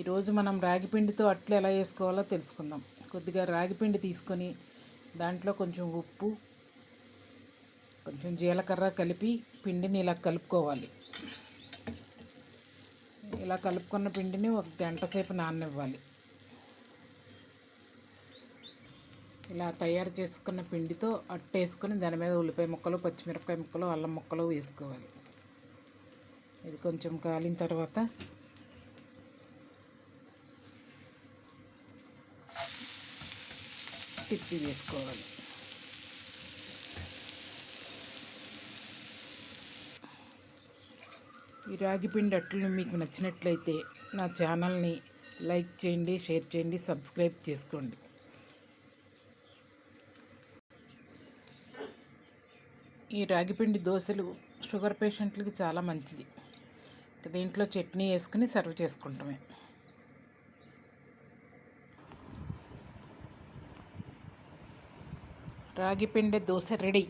ఈరోజు మనం రాగి పిండితో అట్లు ఎలా వేసుకోవాలో తెలుసుకుందాం. కొద్దిగా రాగి పిండి తీసుకొని దాంట్లో కొంచెం ఉప్పు కొంచెం జీలకర్ర కలిపి పిండిని ఇలా కలుపుకోవాలి. ఇలా కలుపుకున్న పిండిని ఒక గంట సేపు నాననివ్వాలి. ఇలా తయారు చేసుకున్న పిండితో అట్టు వేసుకొని దాని మీద ఉల్లిపాయ ముక్కలు పచ్చిమిరపకాయ ముక్కలు అల్లం ముక్కలు వేసుకోవాలి. ఇది కొంచెం కాలిన తర్వాత తిప్పి వేసుకోవాలి ఈ రాగి పిండి అట్లు మీకు నచ్చినట్లయితే నా ఛానల్ని లైక్ చేయండి షేర్ చేయండి సబ్స్క్రైబ్ చేసుకోండి. ఈ రాగిపిండి దోశలు షుగర్ పేషెంట్లకి చాలా మంచిది. దీంట్లో చట్నీ వేసుకుని సర్వ్ చేసుకుంటామే. రాగి పిండి దోశ రెడీ.